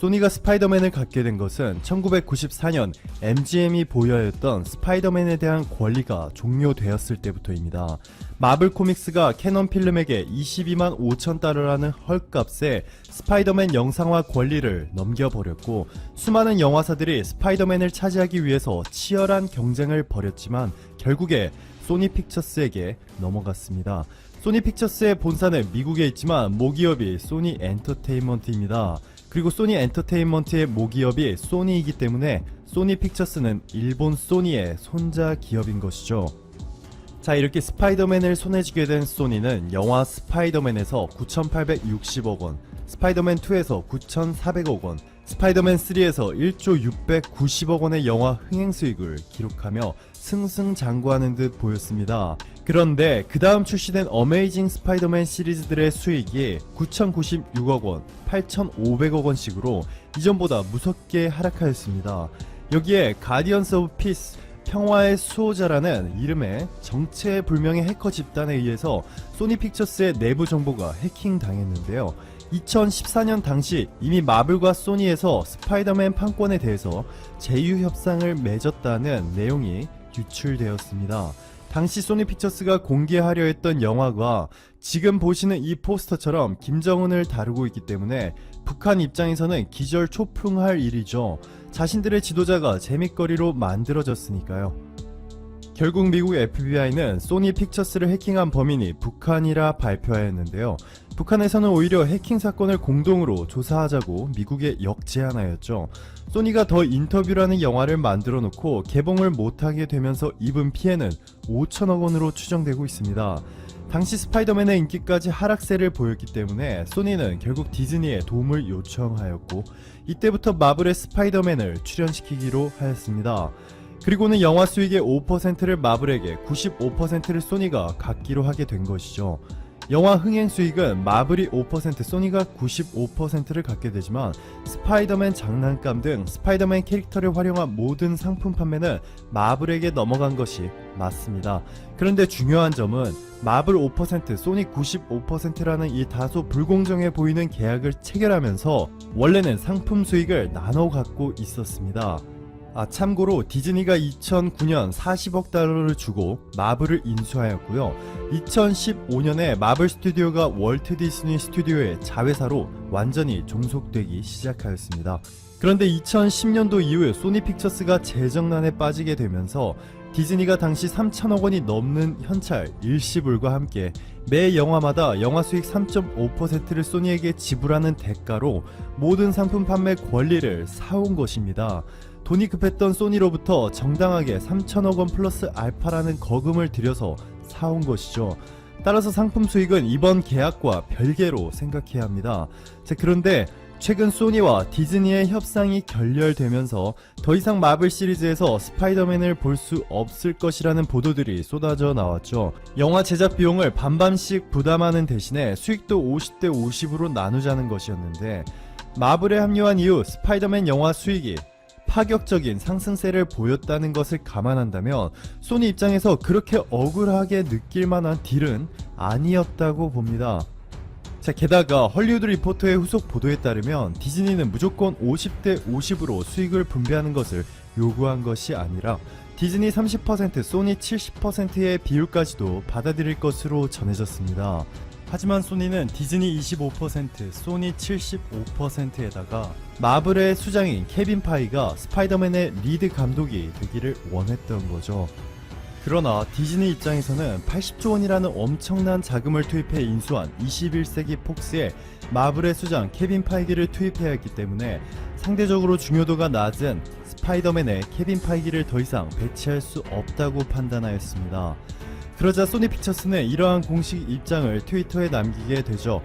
소니가 스파이더맨을 갖게 된 것은 1994년 MGM이 보유하였던 스파이더맨에 대한 권리가 종료되었을 때부터입니다. 마블 코믹스가 캐논 필름에게 22만 5천 달러라는 헐값에 스파이더맨 영상화 권리를 넘겨버렸고 수많은 영화사들이 스파이더맨을 차지하기 위해서 치열한 경쟁을 벌였지만 결국에 소니 픽처스에게 넘어갔습니다. 소니 픽처스의 본사는 미국에 있지만 모기업이 소니 엔터테인먼트입니다. 그리고 소니 엔터테인먼트의 모기업이 소니이기 때문에 소니 픽처스는 일본 소니의 손자 기업인 것이죠. 자 이렇게 스파이더맨을 손에 쥐게 된 소니는 영화 스파이더맨에서 9,860억 원, 스파이더맨 2에서 9,400억 원, 스파이더맨 3에서 1조 690억 원의 영화 흥행 수익을 기록하며 승승장구하는 듯 보였습니다. 그런데 그 다음 출시된 어메이징 스파이더맨 시리즈들의 수익이 9,096억 원, 8,500억 원씩으로 이전보다 무섭게 하락하였습니다. 여기에 가디언스 오브 피스 평화의 수호자라는 이름의 정체불명의 해커 집단에 의해서 소니 픽처스의 내부 정보가 해킹 당했는데요. 2014년 당시 이미 마블과 소니에서 스파이더맨 판권에 대해서 제휴 협상을 맺었다는 내용이 유출되었습니다. 당시 소니 픽처스가 공개하려 했던 영화가 지금 보시는 이 포스터처럼 김정은을 다루고 있기 때문에 북한 입장에서는 기절 초풍할 일이죠. 자신들의 지도자가 재밌거리로 만들어졌으니까요. 결국 미국 FBI는 소니 픽처스를 해킹한 범인이 북한이라 발표하였는데요. 북한에서는 오히려 해킹 사건을 공동으로 조사하자고 미국에 역제안하였죠. 소니가 더 인터뷰라는 영화를 만들어 놓고 개봉을 못하게 되면서 입은 피해는 5천억 원으로 추정되고 있습니다. 당시 스파이더맨의 인기까지 하락세를 보였기 때문에 소니는 결국 디즈니에 도움을 요청하였고 이때부터 마블의 스파이더맨을 출연시키기로 하였습니다. 그리고는 영화 수익의 5%를 마블에게 95%를 소니가 갖기로 하게 된 것이죠. 영화 흥행 수익은 마블이 5% 소니가 95%를 갖게 되지만 스파이더맨 장난감 등 스파이더맨 캐릭터를 활용한 모든 상품 판매는 마블에게 넘어간 것이 맞습니다. 그런데 중요한 점은 마블 5% 소니 95%라는 이 다소 불공정해 보이는 계약을 체결하면서 원래는 상품 수익을 나눠 갖고 있었습니다. 아, 참고로 디즈니가 2009년 40억 달러를 주고 마블을 인수하였고요. 2015년에 마블 스튜디오가 월트 디즈니 스튜디오의 자회사로 완전히 종속되기 시작하였습니다. 그런데 2010년도 이후 소니 픽처스가 재정난에 빠지게 되면서 디즈니가 당시 3천억 원이 넘는 현찰 일시불과 함께 매 영화마다 영화 수익 3.5%를 소니에게 지불하는 대가로 모든 상품 판매 권리를 사온 것입니다. 돈이 급했던 소니로부터 정당하게 3천억 원 플러스 알파라는 거금을 들여서 사온 것이죠. 따라서 상품 수익은 이번 계약과 별개로 생각해야 합니다. 자, 그런데 최근 소니와 디즈니의 협상이 결렬되면서 더 이상 마블 시리즈에서 스파이더맨을 볼 수 없을 것이라는 보도들이 쏟아져 나왔죠. 영화 제작 비용을 반반씩 부담하는 대신에 수익도 50대 50으로 나누자는 것이었는데 마블에 합류한 이후 스파이더맨 영화 수익이 파격적인 상승세를 보였다는 것을 감안한다면 소니 입장에서 그렇게 억울하게 느낄 만한 딜은 아니었다고 봅니다. 자, 게다가 헐리우드 리포터의 후속 보도에 따르면 디즈니는 무조건 50대 50으로 수익을 분배하는 것을 요구한 것이 아니라 디즈니 30%, 소니 70%의 비율까지도 받아들일 것으로 전해졌습니다. 하지만 소니는 디즈니 25%, 소니 75%에다가 마블의 수장인 케빈 파이가 스파이더맨의 리드 감독이 되기를 원했던 거죠. 그러나 디즈니 입장에서는 80조 원이라는 엄청난 자금을 투입해 인수한 21세기 폭스에 마블의 수장 케빈 파이기를 투입해야 했기 때문에 상대적으로 중요도가 낮은 스파이더맨의 케빈 파이기를 더 이상 배치할 수 없다고 판단하였습니다. 그러자 소니 픽처스는 이러한 공식 입장을 트위터에 남기게 되죠.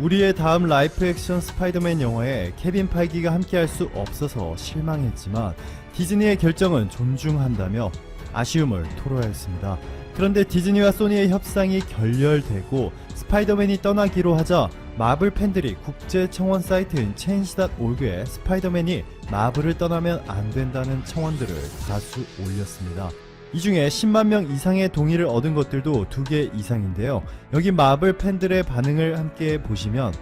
우리의 다음 라이프 액션 스파이더맨 영화에 케빈 파이기가 함께할 수 없어서 실망했지만 디즈니의 결정은 존중한다며 아쉬움을 토로하였습니다. 그런데 디즈니와 소니의 협상이 결렬되고 스파이더맨이 떠나기로 하자 마블 팬들이 국제 청원 사이트인 change.org에 스파이더맨이 마블을 떠나면 안 된다는 청원들을 다수 올렸습니다. 이 중에 10만 명 이상의 동의를 얻은 것들도 두 개 이상인데요. 여기 마블 팬들의 반응을 함께 보시면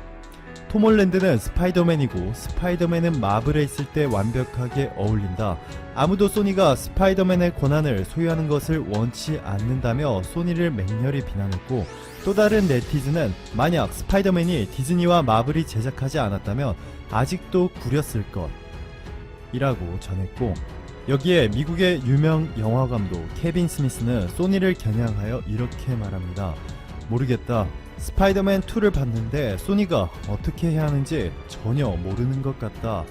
톰 홀랜드는 스파이더맨이고 스파이더맨은 마블에 있을 때 완벽하게 어울린다. 아무도 소니가 스파이더맨의 권한을 소유하는 것을 원치 않는다며 소니를 맹렬히 비난했고 또 다른 네티즌은 만약 스파이더맨이 디즈니와 마블이 제작하지 않았다면 아직도 구렸을 것 이라고 전했고 여기에 미국의 유명 영화 감독 케빈 스미스는 소니를 겨냥하여 이렇게 말합니다. 모르겠다. 스파이더맨 2를 봤는데 소니가 어떻게 해야 하는지 전혀 모르는 것 같다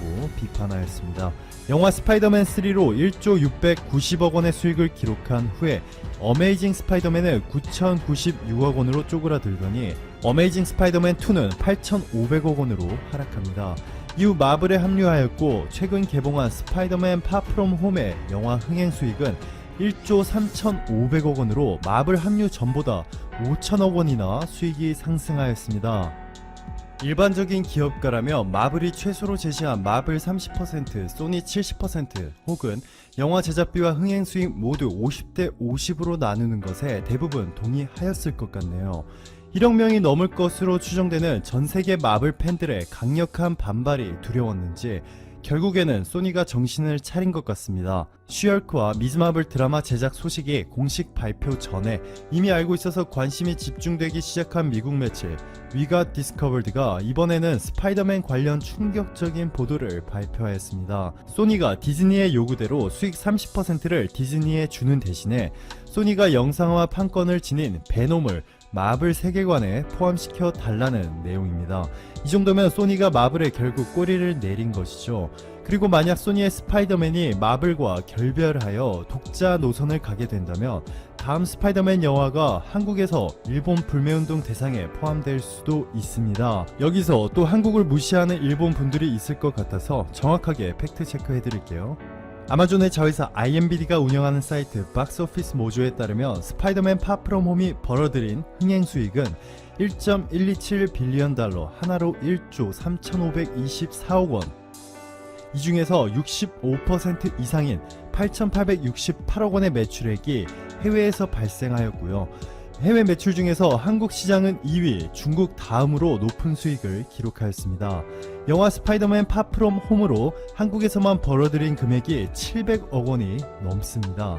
고 비판하였습니다. 영화 스파이더맨 3로 1조 690억 원의 수익을 기록한 후에 어메이징 스파이더맨을 9,096억 원으로 쪼그라들더니 어메이징 스파이더맨 2는 8,500억 원으로 하락합니다. 이후 마블에 합류하였고 최근 개봉한 스파이더맨 파프롬 홈의 영화 흥행 수익은 1조 3,500억 원으로 마블 합류 전보다 5천억 원이나 수익이 상승하였습니다. 일반적인 기업가라면 마블이 최소로 제시한 마블 30%, 소니 70% 혹은 영화 제작비와 흥행 수익 모두 50대 50으로 나누는 것에 대부분 동의하였을 것 같네요. 1억 명이 넘을 것으로 추정되는 전 세계 마블 팬들의 강력한 반발이 두려웠는지 결국에는 소니가 정신을 차린 것 같습니다. 슈얼크와 미즈마블 드라마 제작 소식이 공식 발표 전에 이미 알고 있어서 관심이 집중되기 시작한 미국 매체 위가 디스커버드가 이번에는 스파이더맨 관련 충격적인 보도를 발표하였습니다. 소니가 디즈니의 요구대로 수익 30%를 디즈니에 주는 대신에 소니가 영상화 판권을 지닌 베놈을 마블 세계관에 포함시켜 달라는 내용입니다. 이 정도면 소니가 마블에 결국 꼬리를 내린 것이죠. 그리고 만약 소니의 스파이더맨이 마블과 결별하여 독자 노선을 가게 된다면 다음 스파이더맨 영화가 한국에서 일본 불매운동 대상에 포함될 수도 있습니다. 여기서 또 한국을 무시하는 일본 분들이 있을 것 같아서 정확하게 팩트 체크해 드릴게요. 아마존의 자회사 IMBD가 운영하는 사이트 박스오피스 모조에 따르면 스파이더맨 파프롬 홈이 벌어들인 흥행 수익은 1.127 빌리언 달러 하나로 1조 3,524억 원. 이 중에서 65% 이상인 8,868억 원의 매출액이 해외에서 발생하였고요. 해외 매출 중에서 한국 시장은 2위, 중국 다음으로 높은 수익을 기록하였습니다. 영화 스파이더맨 파프롬 홈으로 한국에서만 벌어들인 금액이 700억 원이 넘습니다.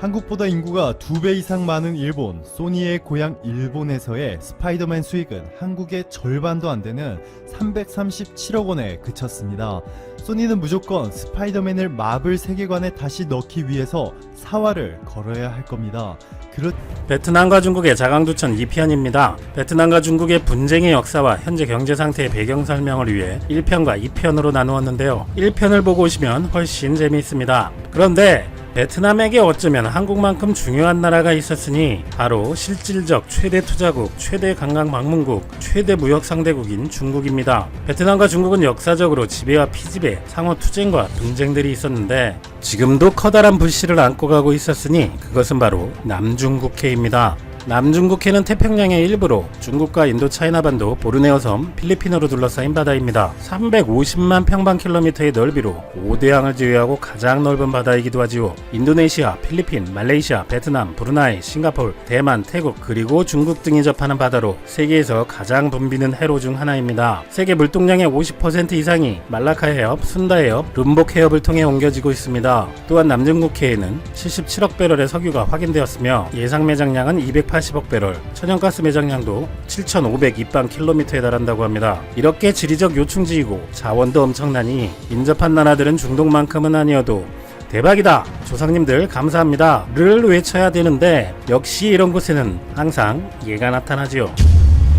한국보다 인구가 두배 이상 많은 일본, 소니의 고향 일본에서의 스파이더맨 수익은 한국의 절반도 안 되는 337억 원에 그쳤습니다. 소니는 무조건 스파이더맨을 마블 세계관에 다시 넣기 위해서 사활을 걸어야 할 겁니다. 그렇 베트남과 중국의 자강두천 2편입니다. 베트남과 중국의 분쟁의 역사와 현재 경제 상태의 배경 설명을 위해 1편과 2편으로 나누었는데요. 1편을 보고 오시면 훨씬 재미있습니다. 그런데 베트남에게 어쩌면 한국만큼 중요한 나라가 있었으니 바로 실질적 최대 투자국, 최대 관광 방문국, 최대 무역 상대국인 중국입니다. 베트남과 중국은 역사적으로 지배와 피지배, 상호 투쟁과 분쟁들이 있었는데 지금도 커다란 불씨를 안고 가고 있었으니 그것은 바로 남중국해입니다. 남중국해는 태평양의 일부로 중국과 인도 차이나 반도 보르네오 섬, 필리핀으로 둘러싸인 바다입니다. 350만 평방킬로미터의 넓이로 5대양을 제외하고 가장 넓은 바다이기도 하지요. 인도네시아, 필리핀, 말레이시아, 베트남, 브루나이, 싱가폴, 대만, 태국 그리고 중국 등이 접하는 바다로 세계에서 가장 붐비는 해로 중 하나입니다. 세계 물동량의 50% 이상이 말라카 해협, 순다 해협, 룸복 해협을 통해 옮겨지고 있습니다. 또한 남중국해에는 77억 배럴의 석유가 확인되었으며 예상 매장량은 280억 배럴, 천연가스 매장량도 7,500 입방 킬로미터에 달한다고 합니다. 이렇게 지리적 요충지이고 자원도 엄청나니 인접한 나라들은 중동만큼은 아니어도 대박이다! 조상님들 감사합니다! 를 외쳐야 되는데 역시 이런 곳에는 항상 얘가 나타나지요.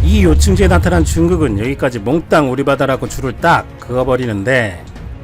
이 요충지에 나타난 중국은 여기까지 몽땅 우리 바다라고 줄을 딱 그어버리는데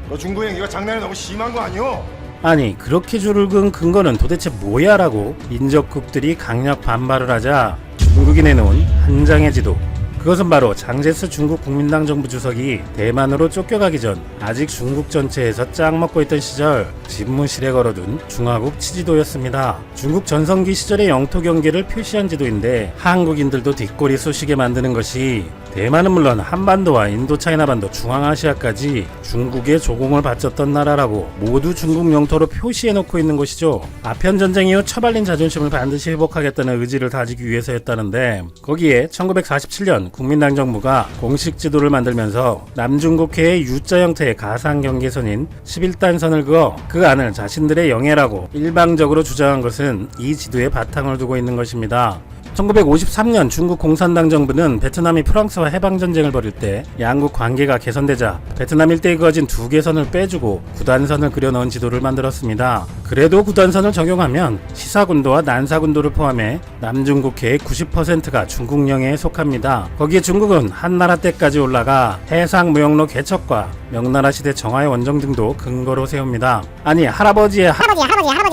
너 중국행 이거 장난이 너무 심한 거 아니오? 아니 그렇게 줄을 그은 근거는 도대체 뭐야 라고 인접국들이 강력 반발을 하자 중국이 내놓은 한 장의 지도 그것은 바로 장제스 중국 국민당 정부 주석이 대만으로 쫓겨가기 전 아직 중국 전체에서 짱 먹고 있던 시절 집무실에 걸어둔 중화국 치지도였습니다. 중국 전성기 시절의 영토 경계를 표시한 지도인데 한국인들도 뒷골이 쑤시게 만드는 것이 대만은 물론 한반도와 인도 차이나반도 중앙아시아까지 중국의 조공을 바쳤던 나라라고 모두 중국 영토로 표시해놓고 있는 것이죠. 아편 전쟁 이후 처발린 자존심을 반드시 회복하겠다는 의지를 다지기 위해서였다는데 거기에 1947년 국민당 정부가 공식 지도를 만들면서 남중국해의 U자 형태의 가상 경계선인 11단선을 그어 그 안을 자신들의 영해라고 일방적으로 주장한 것은 이 지도에 바탕을 두고 있는 것입니다. 1953년 중국 공산당 정부는 베트남이 프랑스와 해방전쟁을 벌일 때 양국 관계가 개선되자 베트남 일대에 그어진 두 개선을 빼주고 구단선을 그려넣은 지도를 만들었습니다. 그래도 구단선을 적용하면 시사군도와 난사군도를 포함해 남중국해의 90%가 중국 영해에 속합니다. 거기에 중국은 한나라 때까지 올라가 해상 무역로 개척과 명나라 시대 정화의 원정 등도 근거로 세웁니다. 아니 할아버지의 하... 할아버지 할아버지 할아버지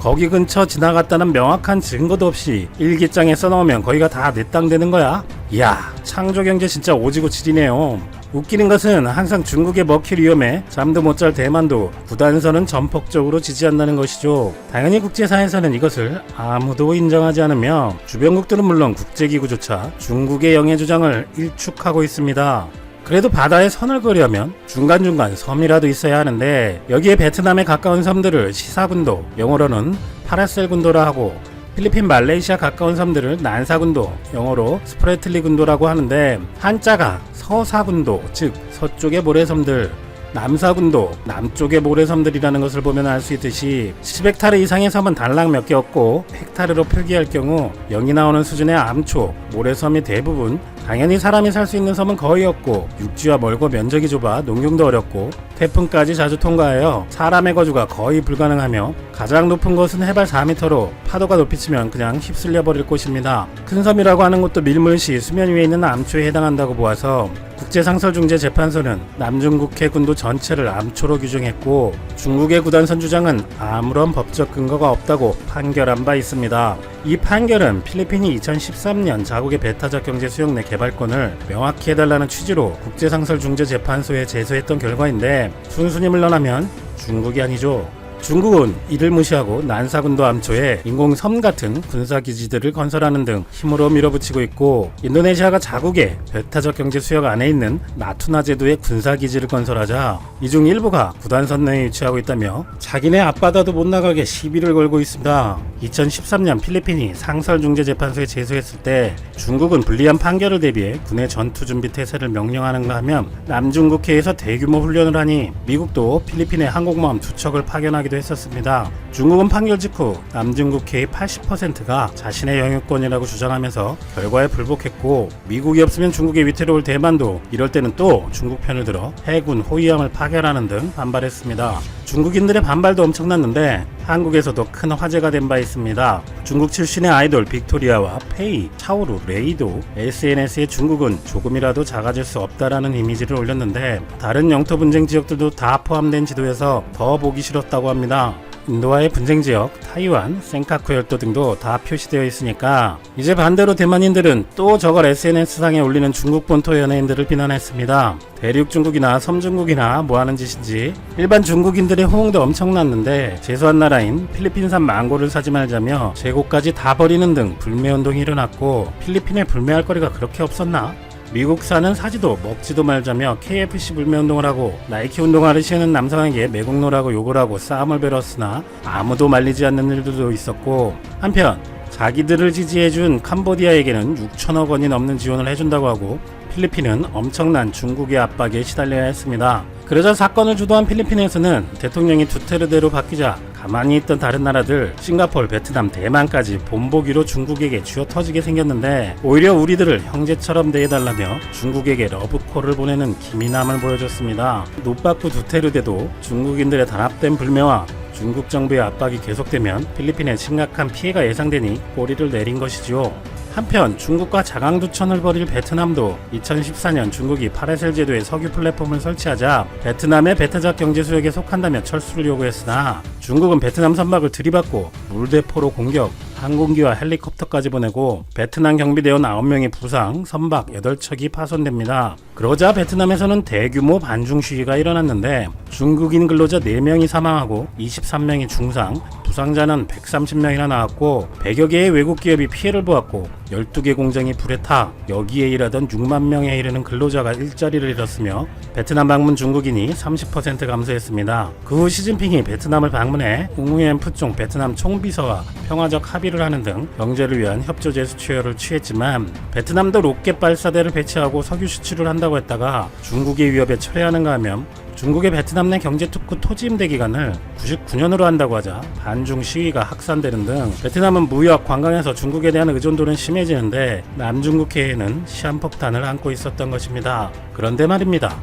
거기 근처 지나갔다는 명확한 증거도 없이 일기장에 써놓으면 거기가 다 내 땅 되는 거야? 이야, 창조경제 진짜 오지고 지리네요. 웃기는 것은 항상 중국에 먹힐 위험에 잠도 못 잘 대만도 구단선은 전폭적으로 지지한다는 것이죠. 당연히 국제사에서는 이것을 아무도 인정하지 않으며 주변국들은 물론 국제기구조차 중국의 영해 주장을 일축하고 있습니다. 그래도 바다에 선을 그려면 중간중간 섬이라도 있어야 하는데 여기에 베트남에 가까운 섬들을 시사군도 영어로는 파라셀 군도라 하고 필리핀 말레이시아 가까운 섬들을 난사군도 영어로 스프레틀리 군도라고 하는데 한자가 서사군도 즉 서쪽의 모래섬들 남사군도 남쪽의 모래섬들이라는 것을 보면 알 수 있듯이 10헥타르 이상의 섬은 단락 몇개 없고 헥타르로 표기할 경우 0이 나오는 수준의 암초 모래섬이 대부분 당연히 사람이 살 수 있는 섬은 거의 없고 육지와 멀고 면적이 좁아 농경도 어렵고 태풍까지 자주 통과하여 사람의 거주가 거의 불가능하며 가장 높은 곳은 해발 4m로 파도가 높이 치면 그냥 휩쓸려 버릴 곳입니다. 큰 섬이라고 하는 곳도 밀물시 수면 위에 있는 암초에 해당한다고 보아서 국제상설중재재판소는 남중국해 군도 전체를 암초로 규정했고 중국의 구단 선 주장은 아무런 법적 근거가 없다고 판결한 바 있습니다. 이 판결은 필리핀이 2013년 자국의 배타적 경제 수용 내 개발권을 명확히 해달라는 취지로 국제상설중재재판소에 제소했던 결과인데 순순히 물러나면 중국이 아니죠. 중국은 이를 무시하고 난사군도 암초에 인공섬 같은 군사기지들을 건설하는 등 힘으로 밀어붙이고 있고 인도네시아가 자국의 배타적 경제 수역 안에 있는 나투나 제도의 군사기지를 건설하자 이중 일부가 구단선 내에 위치하고 있다며 자기네 앞바다도 못 나가게 시비를 걸고 있습니다. 2013년 필리핀이 상설중재재판소에 제소했을 때 중국은 불리한 판결을 대비해 군의 전투 준비 태세를 명령하는가 하면 남중국해에서 대규모 훈련을 하니 미국도 필리핀에 항공모함 두 척을 파견하기도 했었습니다. 중국은 판결 직후 남중국해의 80%가 자신의 영유권이라고 주장하면서 결과에 불복했고 미국이 없으면 중국의 위태로울 대만도 이럴 때는 또 중국 편을 들어 해군 호위함을 파견하는 등 반발했습니다. 중국인들의 반발도 엄청났는데 한국에서도 큰 화제가 된 바 있습니다. 중국 출신의 아이돌 빅토리아와 페이, 차오루, 레이도 SNS에 중국은 조금이라도 작아질 수 없다라는 이미지를 올렸는데 다른 영토 분쟁 지역들도 다 포함된 지도에서 더 보기 싫었다고 합니다. 인도와의 분쟁 지역, 타이완, 센카쿠 열도 등도 다 표시되어 있으니까 이제 반대로 대만인들은 또 저걸 SNS상에 올리는 중국 본토 연예인들을 비난했습니다. 대륙 중국이나 섬 중국이나 뭐 하는 짓인지 일반 중국인들의 호응도 엄청났는데 재수한 나라인 필리핀산 망고를 사지 말자며 재고까지 다 버리는 등 불매운동이 일어났고 필리핀에 불매할 거리가 그렇게 없었나? 미국산은 사지도 먹지도 말자며 KFC 불매운동을 하고 나이키 운동화를 신은 남성에게 매국노라고 욕을 하고 싸움을 벌였으나 아무도 말리지 않는 일들도 있었고 한편 자기들을 지지해준 캄보디아에게는 6천억 원이 넘는 지원을 해준다고 하고 필리핀은 엄청난 중국의 압박에 시달려야 했습니다. 그러자 사건을 주도한 필리핀에서는 대통령이 두테르대로 바뀌자 가만히 있던 다른 나라들 싱가폴, 베트남, 대만까지 본보기로 중국에게 쥐어 터지게 생겼는데 오히려 우리들을 형제처럼 대해달라며 중국에게 러브콜을 보내는 기민함을 보여줬습니다. 노빠꾸 두테르대도 중국인들의 단합된 불매와 중국 정부의 압박이 계속되면 필리핀에 심각한 피해가 예상되니 꼬리를 내린 것이지요. 한편 중국과 자강두천을 벌일 베트남도 2014년 중국이 파라셀 제도의 석유 플랫폼을 설치하자 베트남의 베타적 경제 수역에 속한다며 철수를 요구했으나 중국은 베트남 선박을 들이받고 물대포로 공격, 항공기와 헬리콥터까지 보내고 베트남 경비대원 9명이 부상, 선박 8척이 파손됩니다. 그러자 베트남에서는 대규모 반중 시위가 일어났는데 중국인 근로자 4명이 사망하고 23명이 중상, 부상자는 130명이나 나왔고 100여 개의 외국 기업이 피해를 보았고 12개 공장이 불에 타 여기에 일하던 6만 명에 이르는 근로자가 일자리를 잃었으며 베트남 방문 중국인이 30% 감소했습니다. 그 후 시진핑이 베트남을 방문 해 웅우엔 푸총 베트남 총비서와 평화적 합의를 하는 등 경제를 위한 협조 제수 취하를 취했지만 베트남도 로켓 발사대를 배치하고 석유 수출을 한다고 했다가 중국의 위협에 철회하는가 하면 중국의 베트남 내 경제 특구 토지 임대 기간을 99년으로 한다고 하자 반중 시위가 확산되는 등 베트남은 무역, 관광에서 중국에 대한 의존도는 심해지는데 남중국해에는 시한폭탄을 안고 있었던 것입니다. 그런데 말입니다.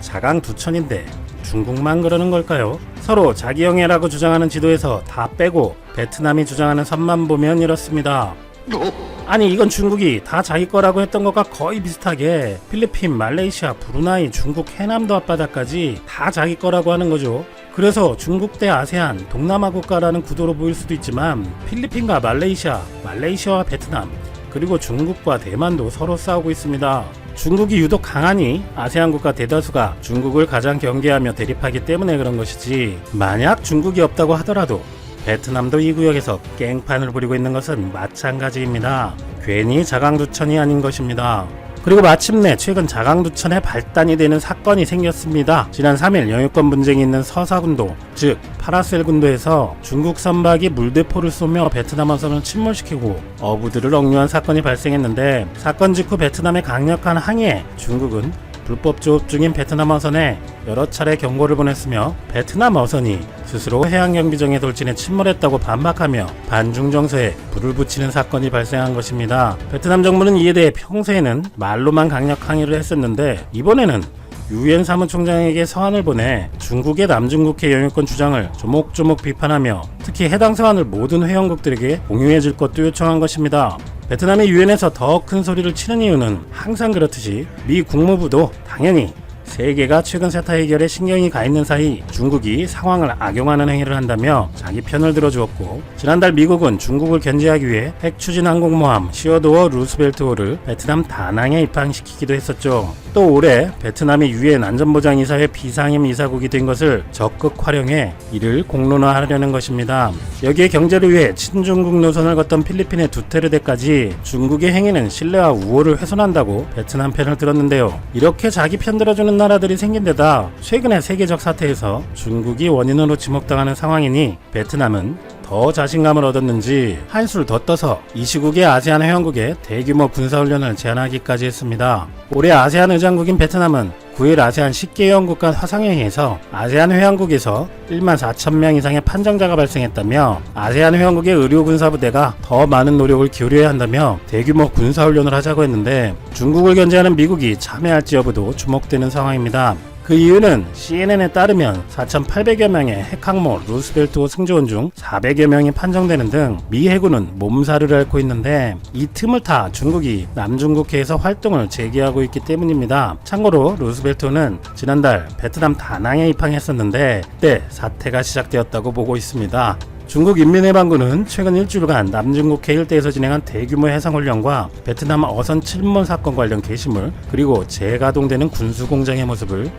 자강 두천인데 중국만 그러는 걸까요? 서로 자기 영해라고 주장하는 지도에서 다 빼고 베트남이 주장하는 선만 보면 이렇습니다. 아니 이건 중국이 다 자기 거라고 했던 것과 거의 비슷하게 필리핀, 말레이시아, 브루나이, 중국 해남도 앞바다까지 다 자기 거라고 하는 거죠. 그래서 중국 대 아세안, 동남아 국가라는 구도로 보일 수도 있지만 필리핀과 말레이시아, 말레이시아와 베트남, 그리고 중국과 대만도 서로 싸우고 있습니다. 중국이 유독 강하니 아세안 국가 대다수가 중국을 가장 경계하며 대립하기 때문에 그런 것이지 만약 중국이 없다고 하더라도 베트남도 이 구역에서 깽판을 부리고 있는 것은 마찬가지입니다. 괜히 자강두천이 아닌 것입니다. 그리고 마침내 최근 자강두천에 발단이 되는 사건이 생겼습니다. 지난 3일 영유권 분쟁이 있는 서사군도, 즉 파라셀 군도에서 중국 선박이 물대포를 쏘며 베트남 어선을 침몰시키고 어부들을 억류한 사건이 발생했는데 사건 직후 베트남의 강력한 항의에 중국은 불법 조업 중인 베트남 어선에 여러 차례 경고를 보냈으며 베트남 어선이 스스로 해양경비정에 돌진해 침몰했다고 반박하며 반중 정서에 불을 붙이는 사건이 발생한 것입니다. 베트남 정부는 이에 대해 평소에는 말로만 강력 항의를 했었는데 이번에는 유엔 사무총장에게 서한을 보내 중국의 남중국해 영유권 주장을 조목조목 비판하며 특히 해당 서한을 모든 회원국들에게 공유해 줄 것도 요청한 것입니다. 베트남이 유엔에서 더 큰 소리를 치는 이유는 항상 그렇듯이 미 국무부도 당연히 세계가 최근 세타 해결에 신경이 가 있는 사이 중국이 상황을 악용하는 행위를 한다며 자기 편을 들어주었고 지난달 미국은 중국을 견제하기 위해 핵 추진 항공모함 시어도어 루스벨트호를 베트남 다낭에 입항시키기도 했었죠. 또 올해 베트남이 유엔 안전보장이사회 비상임 이사국이 된 것을 적극 활용해 이를 공론화하려는 것입니다. 여기에 경제를 위해 친중국 노선을 걷던 필리핀의 두테르데까지 중국의 행위는 신뢰와 우호를 훼손한다고 베트남 편을 들었는데요. 이렇게 자기 편 들어주는 나라들이 생긴 데다 최근의 세계적 사태에서 중국이 원인으로 지목당하는 상황이니 베트남은 더 자신감을 얻었는지 한술 더 떠서 이 시국의 아세안 회원국에 대규모 군사훈련을 제안하기까지 했습니다. 올해 아세안 의장국인 베트남은 9일 아세안 10개 회원국 간 화상회의에서 아세안 회원국에서 1만 4천 명 이상의 판정자가 발생했다며 아세안 회원국의 의료군사부대가 더 많은 노력을 기울여야 한다며 대규모 군사훈련을 하자고 했는데 중국을 견제하는 미국이 참여할지 여부도 주목되는 상황입니다. 그 이유는 CNN에 따르면 4,800여 명의 핵항모 루스벨트호 승조원 중 400여 명이 판정되는 등 미 해군은 몸살을 앓고 있는데 이 틈을 타 중국이 남중국해에서 활동을 재개하고 있기 때문입니다. 참고로 루스벨트호는 지난달 베트남 다낭에 입항했었는데 그때 사태가 시작되었다고 보고 있습니다. 중국 인민해방군은 최근 일주일간 남중국해 일대에서 진행한 대규모 해상훈련과 베트남 어선 침몰 사건 관련 게시물 그리고 재가동되는 군수공장의 모습을